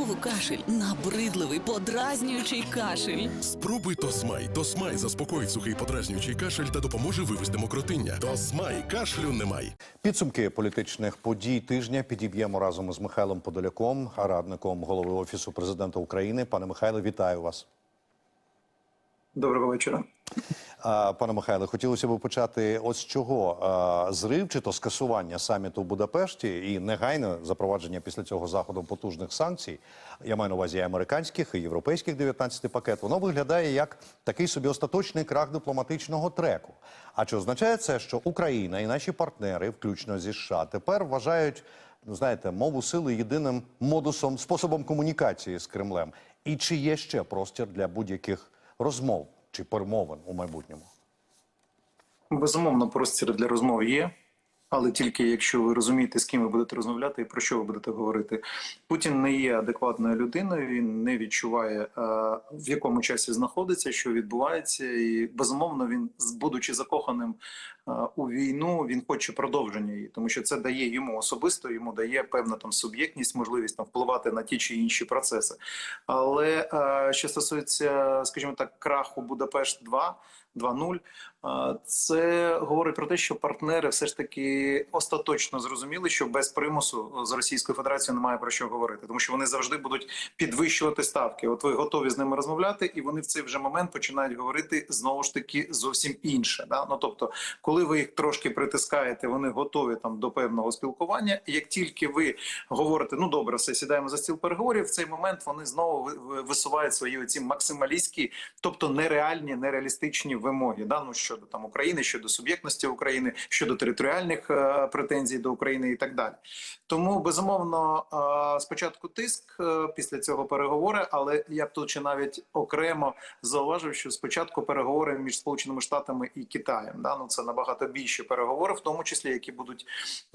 Знову кашель, набридливий, подразнюючий кашель. Спробуй Тосмай. Тосмай заспокоїть сухий подразнюючий кашель та допоможе вивести мокротиння. Тосмай кашлю немає. Підсумки політичних подій тижня підіб'ємо разом із Михайлом Подоляком, радником голови офісу президента України. Пане Михайле, вітаю вас. Доброго вечора. Пане Михайле, хотілося б почати ось з чого зрив чи то скасування саміту в Будапешті і негайне запровадження після цього заходу потужних санкцій. Я маю на увазі і американських і європейських 19 пакет. Воно виглядає як такий собі остаточний крах дипломатичного треку. А чи означає це, що Україна і наші партнери, включно зі США, тепер вважають, ну знаєте, мову сили єдиним модусом, способом комунікації з Кремлем? І чи є ще простір для будь-яких розмов чи перемовин у майбутньому? Безумовно, простір для розмов є, але тільки якщо ви розумієте, з ким ви будете розмовляти і про що ви будете говорити. Путін не є адекватною людиною, він не відчуває, е, в якому часі знаходиться, що відбувається, і безумовно, він, будучи закоханим е, у війну, він хоче продовження її, тому що це дає йому особисто, йому дає певна там суб'єктність, можливість там впливати на ті чи інші процеси. Але е, що стосується, скажімо так, краху Будапешт 2 2.0, е, це говорить про те, що партнери все ж таки остаточно зрозуміли, що без примусу з Російською Федерацією немає про що говорити, тому що вони завжди будуть підвищувати ставки. От ви готові з ними розмовляти, і вони в цей вже момент починають говорити знову ж таки зовсім інше. Да? Ну тобто, коли ви їх трошки притискаєте, вони готові там до певного спілкування. Як тільки ви говорите, ну добре, все сідаємо за стіл переговорів, в цей момент вони знову ви- ви- висувають свої оці максималістські, тобто нереальні, нереалістичні вимоги. Да? Ну, щодо там України, щодо суб'єктності України, щодо територіальних е, претензій до України і так далі. Тому безумовно е, спочатку тиск, е, після цього переговори, але я б тут ще навіть окремо зауважив, що спочатку переговори між Сполученими Штатами і Китаєм. Да? Ну це набагато більше переговори, в тому числі які будуть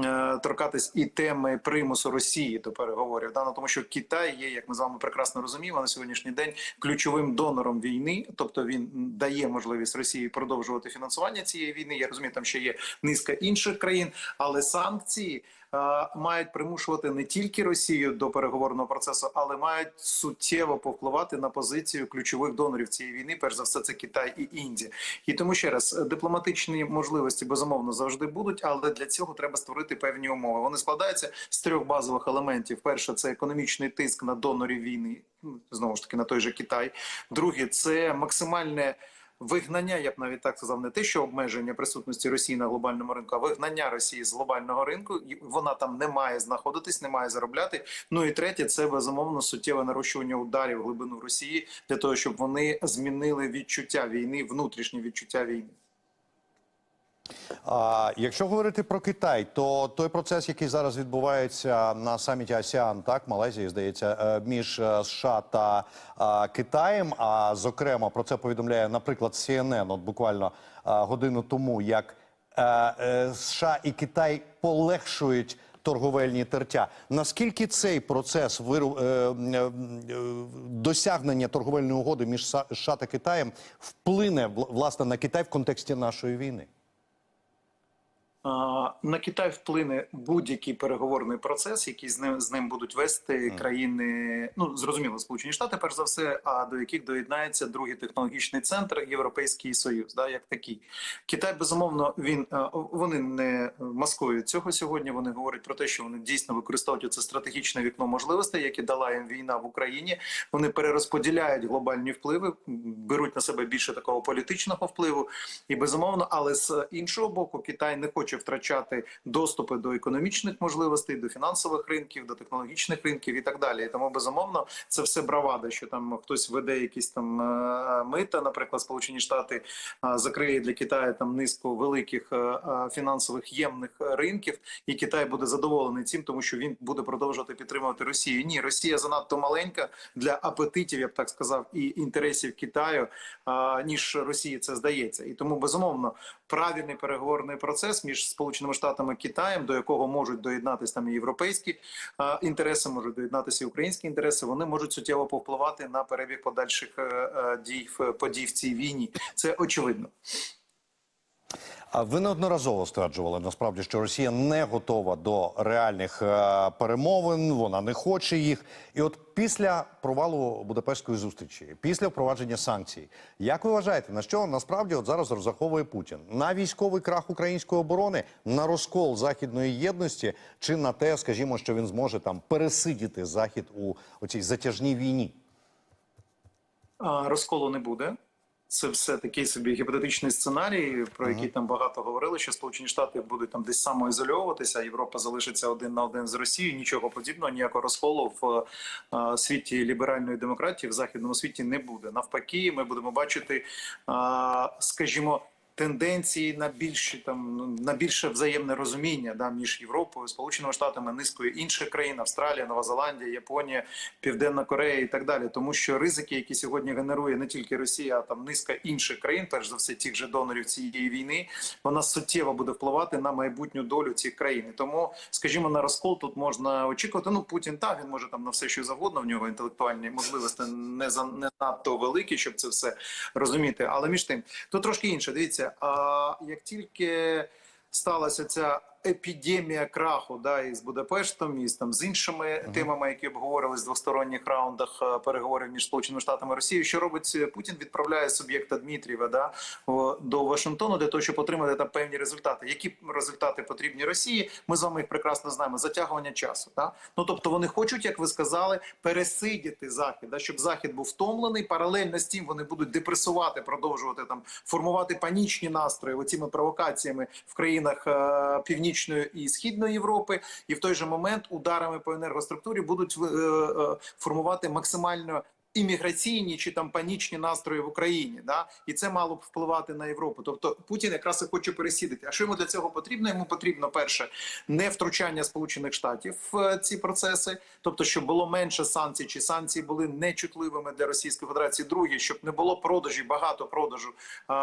е, торкатись і теми примусу Росії до переговорів. Да? Ну, тому що Китай є, як ми з вами прекрасно розуміємо, на сьогоднішній день ключовим донором війни, тобто він дає можливість Росії продовжувати фінансування цієї війни. Я розумію, там ще є низка інших країн, але санкції. е, Мають примушувати не тільки Росію до переговорного процесу, але мають суттєво повпливати на позицію ключових донорів цієї війни. Перш за все, це Китай і Індія. І тому ще раз дипломатичні можливості безумовно завжди будуть, але для цього треба створити певні умови. Вони складаються з трьох базових елементів: перше це економічний тиск на донорів війни, знову ж таки на той же Китай. Друге це максимальне. Вигнання, я б навіть так сказав, не те, що обмеження присутності Росії на глобальному ринку, а вигнання Росії з глобального ринку. Вона там не має знаходитись, не має заробляти. Ну і третє, це безумовно суттєве нарощування ударів в глибину Росії для того, щоб вони змінили відчуття війни, внутрішнє відчуття війни. А якщо говорити про Китай, то той процес, який зараз відбувається на саміті АСіАН, так Малайзії, здається, е, між е, США та е, Китаєм. А зокрема, про це повідомляє, наприклад, CNN, от буквально е, годину тому, як е, США і Китай полегшують. Торговельні тертя. Наскільки цей процес виру, е, е, досягнення торговельної угоди між США та Китаєм вплине вл- власне на Китай в контексті нашої війни? На Китай вплине будь-який переговорний процес, який з ним з ним будуть вести країни. Ну зрозуміло, Сполучені Штати, перш за все, а до яких доєднається другий технологічний центр Європейський Союз, да як такий. Китай безумовно він е, вони не маскують цього сьогодні. Вони говорять про те, що вони дійсно використовують це стратегічне вікно можливостей, яке дала їм війна в Україні. Вони перерозподіляють глобальні впливи, беруть на себе більше такого політичного впливу, і безумовно, але з іншого боку, Китай не хоче втрачати доступи до економічних можливостей, до фінансових ринків, до технологічних ринків і так далі. І тому безумовно це все бравада, що там хтось веде якісь там е, мита, наприклад, Сполучені Штати е, закриє для Китаю там низку великих е, фінансових ємних ринків, і Китай буде задоволений цим, тому що він буде продовжувати підтримувати Росію. Ні, Росія занадто маленька для апетитів, я б так сказав, і інтересів Китаю, ніж Росії це здається. І тому безумовно правильний переговорний процес між Сполученими Штатами Китаєм, до якого можуть доєднатися там і європейські інтереси, можуть доєднатися і українські інтереси. Вони можуть суттєво повпливати на перебіг подальших е, е, дій подій в цій війні. Це очевидно. Ви неодноразово стверджували насправді, що Росія не готова до реальних е, перемовин, вона не хоче їх. І от після провалу Будапештської зустрічі, після впровадження санкцій, як ви вважаєте, на що насправді от зараз розраховує Путін? На військовий крах української оборони, на розкол західної єдності, чи на те, скажімо, що він зможе там пересидіти захід у оцій затяжній війні? Розколу не буде. Це все такий собі гіпотетичний сценарій, про який там багато говорили, що Сполучені Штати будуть там десь самоізольовуватися, а Європа залишиться один на один з Росією. Нічого подібного, ніякого розколу в е, світі ліберальної демократії в західному світі не буде. Навпаки, ми будемо бачити, е, скажімо. Тенденції на більше там ну, на більше взаємне розуміння да між Європою, Сполученими Штатами, низкою інших країн Австралія, Нова Зеландія, Японія, Південна Корея і так далі. Тому що ризики, які сьогодні генерує не тільки Росія, а там низка інших країн, перш за все, тих же донорів цієї війни, вона суттєво буде впливати на майбутню долю цих країн. Тому, скажімо, на розкол тут можна очікувати. Ну Путін та він може там на все, що завгодно. В нього інтелектуальні можливості не за не надто великі, щоб це все розуміти. Але між тим, тут трошки інше. Дивіться, а як тільки сталася ця епідемія краху, да, із Будапештом, і з там з іншими темами, які обговорились в двосторонніх раундах е, переговорів між Сполученими Штатами і Росією. Що робить е, Путін? Відправляє суб'єкта Дмитрієва да, в- до Вашингтону для того, щоб отримати там певні результати. Які результати потрібні Росії? Ми з вами їх прекрасно знаємо. Затягування часу. Да? Ну тобто вони хочуть, як ви сказали, пересидіти захід, да, щоб захід був втомлений. Паралельно з тим вони будуть депресувати, продовжувати там формувати панічні настрої оціми провокаціями в країнах е, північної і східної Європи, і в той же момент ударами по енергоструктурі будуть е, е, формувати максимально. Імміграційні чи там панічні настрої в Україні, да і це мало б впливати на Європу. Тобто Путін якраз і хоче пересідати. А що йому для цього потрібно? Йому потрібно перше не втручання Сполучених Штатів в е, ці процеси, тобто, щоб було менше санкцій, чи санкції були нечутливими для Російської Федерації. Друге, щоб не було продажі, багато продажу,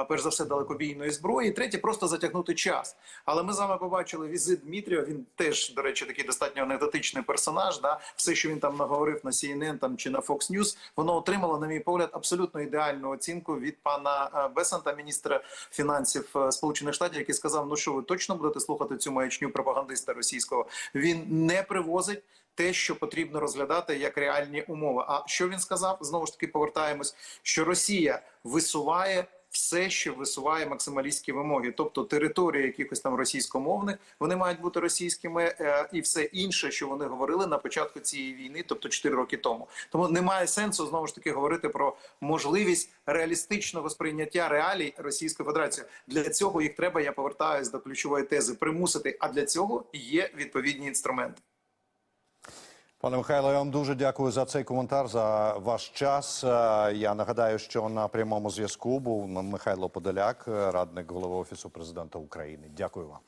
перш за все, далекобійної зброї. Третє, просто затягнути час. Але ми з вами побачили візит Дмитрія. Він теж, до речі, такий достатньо анекдотичний персонаж. Да, все, що він там наговорив на CNN там чи на Fox News, воно отримало, на мій погляд, абсолютно ідеальну оцінку від пана е, Бесанта, міністра фінансів е, Сполучених Штатів, який сказав: Ну що ви точно будете слухати цю маячню пропагандиста російського? Він не привозить. Те, що потрібно розглядати як реальні умови. А що він сказав? Знову ж таки повертаємось, що Росія висуває все, що висуває максималістські вимоги, тобто території якихось там російськомовних, вони мають бути російськими, е, і все інше, що вони говорили на початку цієї війни, тобто 4 роки тому. Тому немає сенсу знову ж таки говорити про можливість реалістичного сприйняття реалій Російської Федерації. Для цього їх треба. Я повертаюсь до ключової тези примусити. А для цього є відповідні інструменти. Пане Михайло, я вам дуже дякую за цей коментар, за ваш час. Е, Я нагадаю, що на прямому зв'язку був Михайло Подоляк, радник голови офісу президента України. Дякую вам.